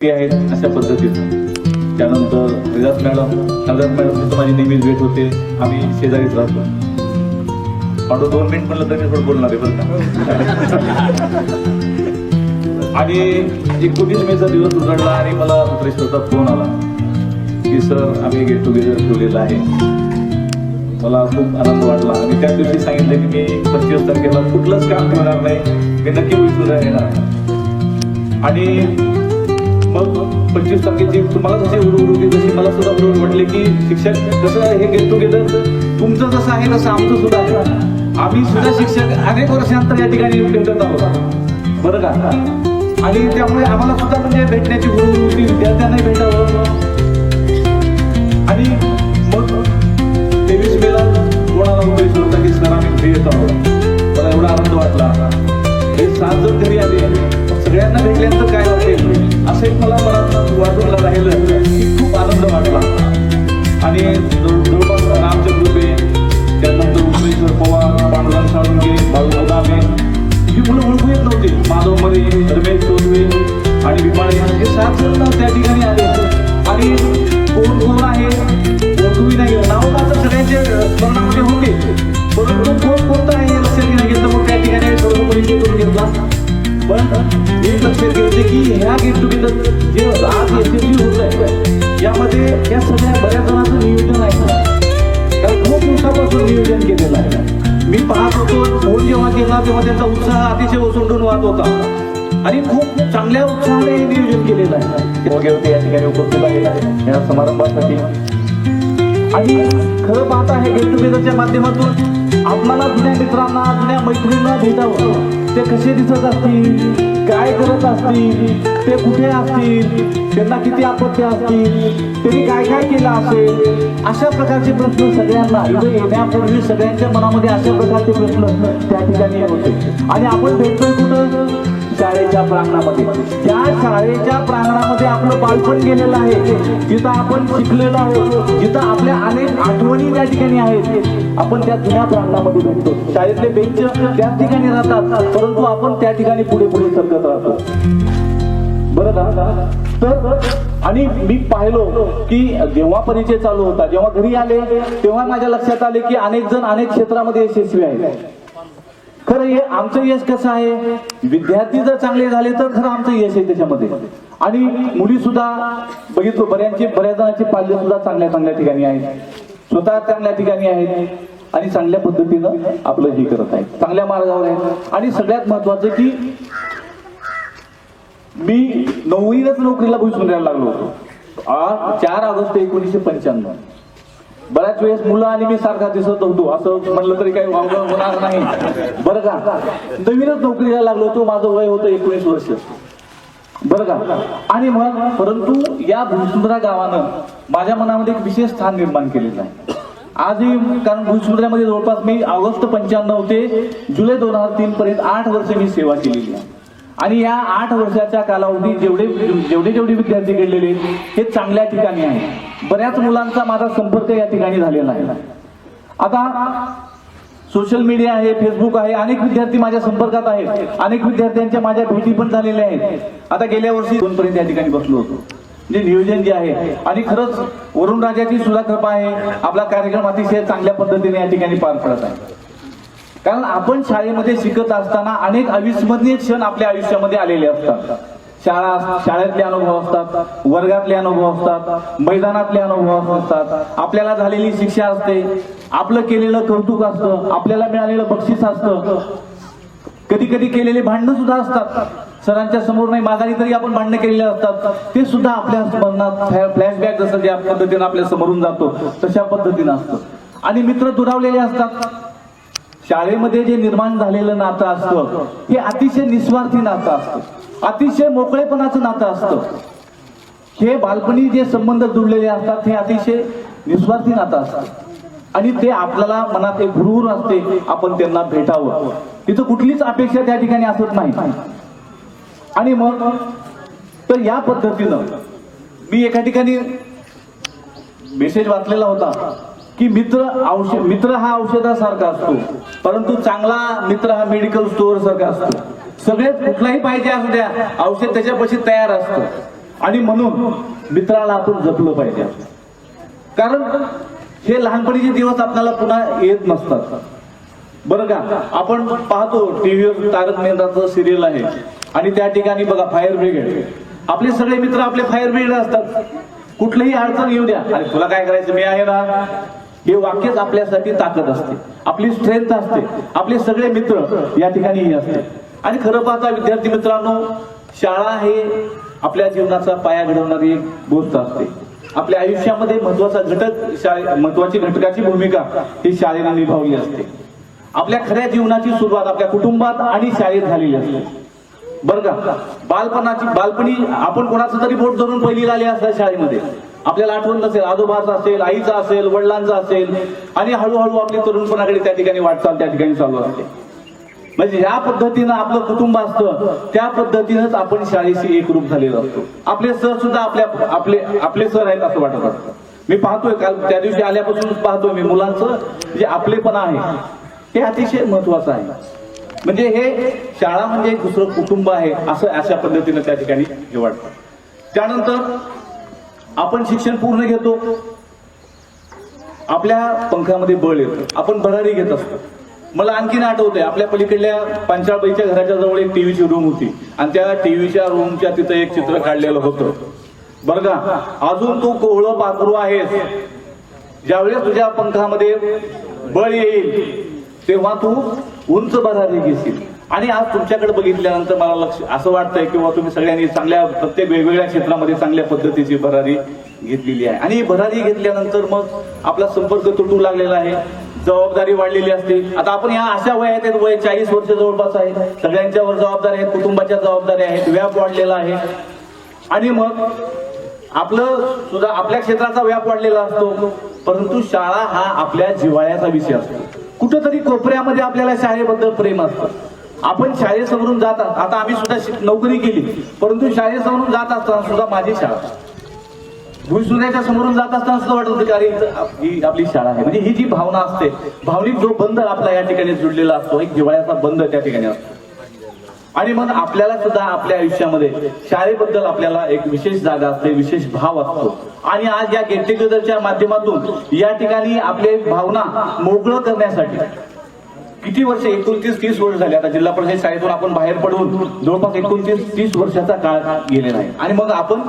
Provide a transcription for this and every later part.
आहेत अशा पद्धतीचं. त्यानंतर रिजात मॅडम नगरात मॅडम माझी नेहमीच भेट होते. आम्ही शेजारीच राहतो. पाठव दोन मिनिट म्हणलं तर मी थोडं बोलणार आहे बरं आणि एकोणीस मेचा दिवस उघडला आणि मला उत्तरेश्वरचा फोन आला. की सर आम्ही गेट टुगेदर ठेवलेलं आहे. मला खूप आनंद वाटला. आणि त्या दिवशी सांगितलं की मी पंचवीस तारखेला कुठलंच काम ठेवणार नाही. मी नक्की सुद्धा येणार आणि मग पंचवीस तारखेची तुम्हाला जशी उडू की तशी मला सुद्धा उडून म्हटले की शिक्षक कसं हे गेट टुगेदर तुमचं जसं आहे तसं आमचं सुद्धा आहे. आम्ही सुद्धा शिक्षक अनेक वर्षांतर या ठिकाणी भेटत आहोत. बरं का? आणि त्यामुळे आम्हाला सुद्धा म्हणजे भेटण्याची हुरूर होती विद्यार्थ्यांनाही भेटावं. आणि मग तेवीस मेला कोणाला मुंबई सोडता की सर आम्ही येत आहोत. मला एवढा आनंद वाटला. हे सात जर घरी आले. की ह्या गेट टुगेदर जे आज यशस्वी होत आहे यामध्ये या सगळ्या बऱ्याच जणांचं नियोजन आहे कारण खूप दिवसापासून नियोजन केलेलं आहे. मी पाहत होतो फोन जेव्हा केला तेव्हा त्यांचा उत्साह अतिशय ओसंडून वाहत होता. आणि खूप चांगल्या उत्साहाने हे नियोजन केलेलं आहे. वगैरे होते या ठिकाणी उपस्थित आहे या समारंभासाठी. आणि खरं पाहता हे गेट टुगेदरच्या माध्यमातून आपल्याला जुन्या मित्रांना जुन्या मैत्रिणींना भेटावं. ते कसे दिसत असतील? काय करत असतील? ते कुठे असतील? त्यांना किती अपत्य असतील? त्यांनी काय काय केलं असेल? अशा प्रकारचे प्रश्न सगळ्यांना इथे येण्यापूर्वी सगळ्यांच्या मनामध्ये अशा प्रकारचे प्रश्न त्या ठिकाणी होते. आणि आपण भेटतोय कुठं? शाळेच्या प्रांगणामध्ये. त्या शाळेच्या प्रांग आपलं बालपण गेलेलं आहे. जिथं आपण शिकलेलो आहोत जिथं आपल्या अनेक आठवणी त्या ठिकाणी आहेत. आपण त्या जुन्या प्रांगणामध्ये भेटतो. शाळेतले बेंच त्याच ठिकाणी राहतात परंतु आपण त्या ठिकाणी पुढे पुढे सरकत राहतो. बरं दादा तर आणि मी पाहिलो की जेव्हा परिचय चालू होता जेव्हा घरी आले तेव्हा माझ्या लक्षात आले की अनेक जण अनेक क्षेत्रामध्ये यशस्वी आहेत. खरं हे आमचं यश कसं आहे? विद्यार्थी जर चांगले झाले तर खरं आमचं यश आहे त्याच्यामध्ये. आणि मुली सुद्धा बघितलो बऱ्यांचे बऱ्याच जणांचे पाल्य सुद्धा चांगल्या चांगल्या ठिकाणी आहेत. स्वतः चांगल्या ठिकाणी आहेत. आणि चांगल्या पद्धतीनं आपलं हे करत आहेत. चांगल्या मार्गावर आहेत. आणि सगळ्यात महत्वाचं की मी नववीनच नोकरीला भुसून राहायला लागलो होतो. चार ऑगस्ट एकोणीसशे पंच्याण्णव. बऱ्याच वेळेस मुलं आणि मी सारखा दिसत होतो. असं म्हणलं तरी काही वावगं होणार नाही. बरं का? नवीनच नोकरीला लागलो होतो. माझं वय होतं एकोणीस वर्ष. बरं का? आणि मग परंतु या भुसुंद्रा गावानं माझ्या मनामध्ये एक विशेष स्थान निर्माण केलेलं आहे. आजही कारण भुसुंद्र्यामध्ये जवळपास मी ऑगस्ट पंच्याण्णव ते जुलै दोन हजार तीन पर्यंत आठ वर्ष मी सेवा केलेली आहे. आणि या आठ वर्षाच्या कालावधीत जेवढे जेवढे जेवढे विद्यार्थी घडलेले हे चांगल्या ठिकाणी आहे बऱ्याच मुलांचा माझा संपर्क या ठिकाणी झालेला आहे. आता सोशल मीडिया आहे फेसबुक आहे अनेक विद्यार्थी माझ्या संपर्कात आहेत. अनेक विद्यार्थ्यांच्या माझ्या भेटी पण झालेल्या आहेत. आता गेल्या वर्षी दोनपर्यंत या ठिकाणी बसलो होतो. म्हणजे नियोजन जे आहे आणि खरंच वरुण राजाची सुद्धा कृपा आहे. आपला कार्यक्रम अतिशय चांगल्या पद्धतीने या ठिकाणी पार पडत आहे. कारण आपण शाळेमध्ये शिकत असताना अनेक अविस्मरणीय क्षण आपल्या आयुष्यामध्ये आलेले असतात. शाळा शाळेतले अनुभव असतात वर्गातले अनुभव असतात मैदानातले अनुभव असतात. आपल्याला झालेली शिक्षा असते आपलं केलेलं कौतुक असतं आपल्याला मिळालेलं बक्षीस असतं. कधी कधी केलेले भांडणं सुद्धा असतात. सरांच्या समोर नाही माघारी तरी आपण भांडणं केलेले असतात. ते सुद्धा आपल्या स्मरणात फ्लॅशबॅक जसं ज्या पद्धतीनं आपल्या समोरून जातो तशा पद्धतीनं असतं. आणि मित्र दुरावलेले असतात. शाळेमध्ये जे निर्माण झालेलं नातं असतं हे अतिशय निस्वार्थी नातं असतं. अतिशय मोकळेपणाचं नातं असतं. हे बालपणी जे संबंध जुळलेले असतात हे अतिशय निस्वार्थी नातं असतं. आणि ते आपल्याला मनात एक भ्रूर असते आपण त्यांना भेटावं. तिथं कुठलीच अपेक्षा त्या ठिकाणी असत नाही. आणि मग तर या पद्धतीनं मी एका ठिकाणी मेसेज वाचलेला होता. की मित्र औषध मित्र हा औषधासारखा असतो. परंतु चांगला मित्र हा मेडिकल स्टोअर सारखा असतो. सगळे कुठलाही पाहिजे असू द्या औषध त्याच्यापाशी तयार असतं. आणि म्हणून मित्राला आपण जपलं पाहिजे. कारण हे लहानपणीचे दिवस आपल्याला पुन्हा येत नसतात. बरं का? आपण पाहतो टीव्हीवर तारक मेहताचं सिरियल आहे. आणि त्या ठिकाणी बघा फायर ब्रिगेड आपले सगळे मित्र आपले फायर ब्रिगेड असतात. कुठलीही अडचण येऊ द्या. अरे तुला काय करायचं? मी आहे ना. हे वाक्यच आपल्यासाठी ताकद असते. आपली स्ट्रेंथ असते. आपले सगळे मित्र या ठिकाणी हे असते. आणि खरं पाहता विद्यार्थी मित्रांनो शाळा हे आपल्या जीवनाचा पाया घडवणारी एक गोष्ट असते. आपल्या आयुष्यामध्ये महत्त्वाचा घटक शाळे महत्वाची घटकाची भूमिका ही शाळेने निभावली असते. आपल्या खऱ्या जीवनाची सुरुवात आपल्या कुटुंबात आणि शाळेत झालेली असते. बरं का? बालपणाची बालपणी आपण कोणाचं तरी बोट धरून पहिली आले असतात शाळेमध्ये. आपल्याला आठवण नसेल आजोबाचा असेल आईचा असेल वडिलांचा असेल आणि हळूहळू आपली तरुणपणाकडे त्या ठिकाणी वाटचाल त्या ठिकाणी चालू असते. म्हणजे ज्या पद्धतीनं आपलं कुटुंब असतं त्या पद्धतीनंच आपण शाळेशी एकरूप झालेलो असतो. आपले सर सुद्धा आपल्या आपले आपले सर आहेत असं वाटत असतं. मी पाहतोय काल त्या दिवशी आल्यापासून पाहतोय मी मुलांचं जे आपलेपण आहे ते अतिशय महत्वाचं आहे. म्हणजे हे शाळा म्हणजे एक दुसरं कुटुंब आहे असं अशा पद्धतीनं त्या ठिकाणी हे वाटतं. त्यानंतर आपण शिक्षण पूर्ण घेतो. आपल्या पंखामध्ये बळ येतं. आपण भरारी घेत असतो. मला आणखीन आठवतंय आपल्या पलीकडल्या पंचाळबाईच्या घराच्या जवळ एक टीव्हीची रूम होती. आणि त्या टीव्हीच्या रूमच्या तिथं एक चित्र काढलेलं होतं. बरं का? अजून तू कोहळं पाखरू आहेस. ज्यावेळेस तुझ्या पंखामध्ये बळ येईल तेव्हा तू उंच भरारी घेशील. आणि आज तुमच्याकडे बघितल्यानंतर मला लक्ष असं वाटतंय किंवा तुम्ही सगळ्यांनी चांगल्या प्रत्येक वेगवेगळ्या क्षेत्रामध्ये चांगल्या पद्धतीची भरारी घेतलेली आहे. आणि भरारी घेतल्यानंतर मग आपला संपर्क तुटू लागलेला आहे. जबाबदारी वाढलेली असते. आता आपण या अशा वयात आहेत वय चाळीस वर्ष जवळपास आहे सगळ्यांच्यावर जबाबदारी आहेत कुटुंबाच्या जबाबदाऱ्या आहेत व्याप वाढलेला आहे. आणि मग आपलं सुद्धा आपल्या क्षेत्राचा व्याप वाढलेला असतो. परंतु शाळा हा आपल्या जिव्हाळ्याचा विषय असतो. कुठंतरी कोपऱ्यामध्ये आपल्याला शाळेबद्दल प्रेम असतं. आपण शाळेसमोरून जात आता आम्ही सुद्धा शिक- नोकरी केली परंतु शाळेसमोरून जात असताना सुद्धा माझी शाळा. भुईसुऱ्याच्या समोरून जात असताना सुद्धा वाटत होतं की अरे ही आपली शाळा आहे. म्हणजे ही जी भावना असते भावनिक जो बंध आपला या ठिकाणी जुडलेला असतो एक दिवाळ्याचा बंध त्या ठिकाणी असतो. आणि मग आपल्याला सुद्धा आपल्या आयुष्यामध्ये शाळेबद्दल आपल्याला एक विशेष जागा असते विशेष भाव असतो. आणि आज या गेट टुगेदरच्या माध्यमातून या ठिकाणी आपले भावना मोकळं करण्यासाठी किती वर्ष एकोणतीस तीस वर्ष झाले? आता जिल्हा परिषद शाळेतून आपण बाहेर पडून जवळपास एकोणतीस तीस वर्षाचा काळ गेलेला आहे. आणि मग आपण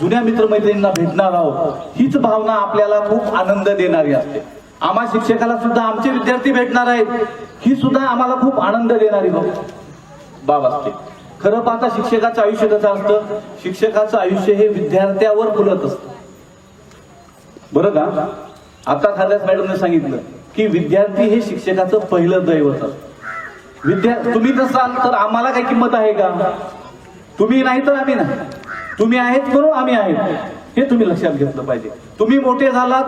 जुन्या मित्रमैत्रिणींना भेटणार आहोत. हीच भावना आपल्याला खूप आनंद देणारी असते. आम्हा शिक्षकाला सुद्धा आमचे विद्यार्थी भेटणार आहेत. ही सुद्धा आम्हाला खूप आनंद देणारी बाब असते. खरं पाहता शिक्षकाचं आयुष्य कसं असतं? शिक्षकाचं आयुष्य हे विद्यार्थ्यावर फुलत असतं. बरं का? आता खाल्यास मॅडमने सांगितलं की विद्यार्थी हे शिक्षकाचं पहिलं दैवत विद्या तुम्ही नसाल तर आम्हाला काही किंमत आहे का? तुम्ही नाही तर आम्ही नाही. तुम्ही आहेत म्हणून आम्ही आहेत. हे तुम्ही लक्षात घेतलं पाहिजे. तुम्ही मोठे झालात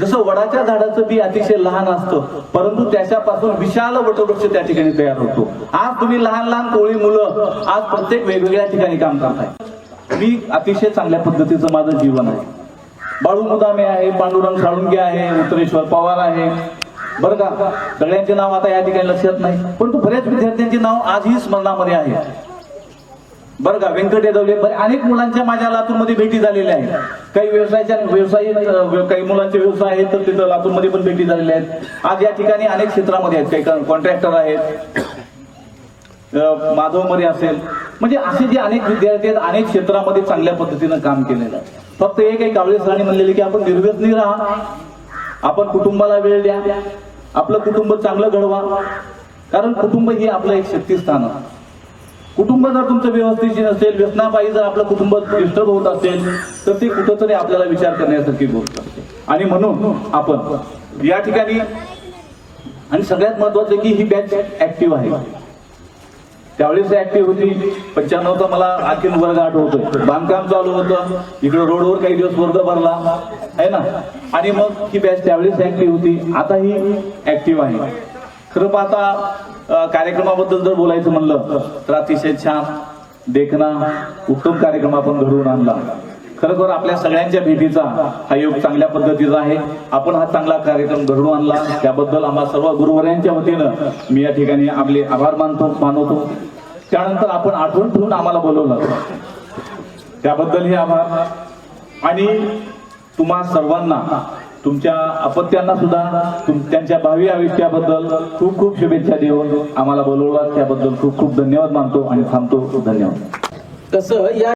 जसं वडाच्या झाडाचं बी अतिशय लहान असतं परंतु त्याच्यापासून विशाल वटवृक्ष त्या ठिकाणी तयार होतो. आज तुम्ही लहान लहान कोळी मुलं आज प्रत्येक वेगवेगळ्या ठिकाणी काम करताय. मी अतिशय चांगल्या पद्धतीचं माझं जीवन आहे. बाळू मुदामे आहे पांडुरंग साळुंगे आहे उत्तरेश्वर पवार आहे. बरं का? सगळ्यांचे नाव आता या ठिकाणी लक्षात नाही. परंतु बऱ्याच विद्यार्थ्यांचे नाव आजही स्मरणामध्ये आहे. बरं का? व्यंकट यादवले बरे अनेक मुलांच्या माझ्या लातूरमध्ये भेटी झालेल्या आहेत. काही व्यवसायाच्या व्यवसायी काही मुलांचे व्यवसाय आहेत तर तिथं लातूरमध्ये पण भेटी झालेल्या आहेत. आज या ठिकाणी अनेक क्षेत्रामध्ये आहेत. काही कॉन्ट्रॅक्टर आहेत. माधव मरे असेल. म्हणजे असे जे अनेक विद्यार्थी आहेत अनेक क्षेत्रामध्ये चांगल्या पद्धतीनं काम केलेलं आहे. फक्त एक एक कावळे सरांनी म्हणलेले की आपण निर्व्यसनी राहा. आपण कुटुंबाला वेळ द्या. आपलं कुटुंब चांगलं घडवा. कारण कुटुंब हे आपलं एक शक्तीस्थान आहे. कुटुंब जर तुमचं व्यवस्थित नसेल व्यसनापायी जर आपलं कुटुंब डिस्टर्ब होत असेल तर ते कुठंतरी आपल्याला विचार करण्यासारखी गोष्ट असते. आणि म्हणून आपण या ठिकाणी आणि सगळ्यात महत्वाचं की ही बॅच ऍक्टिव्ह आहे. त्यावेळेस ऍक्टिव्ह होती. पंच्याण्णवचा मला अखिल वर्ग आठवतोय. बांधकाम चालू होतं. इकडे रोडवर काही दिवस वर्ग भरला. आहे ना? आणि मग ही बॅच त्यावेळेस ऍक्टिव्ह होती. आता ही ऍक्टिव्ह आहे. खरं पाहता कार्यक्रमाबद्दल जर बोलायचं म्हणलं तर अतिशय छान. देखना उत्तम कार्यक्रम आपण घडवून आणला. खरोखर आपल्या सगळ्यांच्या भेटीचा हा योग चांगल्या पद्धतीचा आहे. आपण हा चांगला कार्यक्रम घडवून आणला. त्याबद्दल आम्हा सर्व गुरुवर्यांच्या वतीनं मी या ठिकाणी आपले आभार मानतो मानवतो. त्यानंतर आपण आठवण ठेवून आम्हाला बोलवलं. त्याबद्दल हे आभार. आणि तुम्हा सर्वांना तुमच्या अपत्यांना सुद्धा त्यांच्या भावी आयुष्याबद्दल खूप खूप शुभेच्छा देऊन आम्हाला बोलवला. त्याबद्दल खूप खूप धन्यवाद मानतो आणि थांबतो. धन्यवाद. तसं या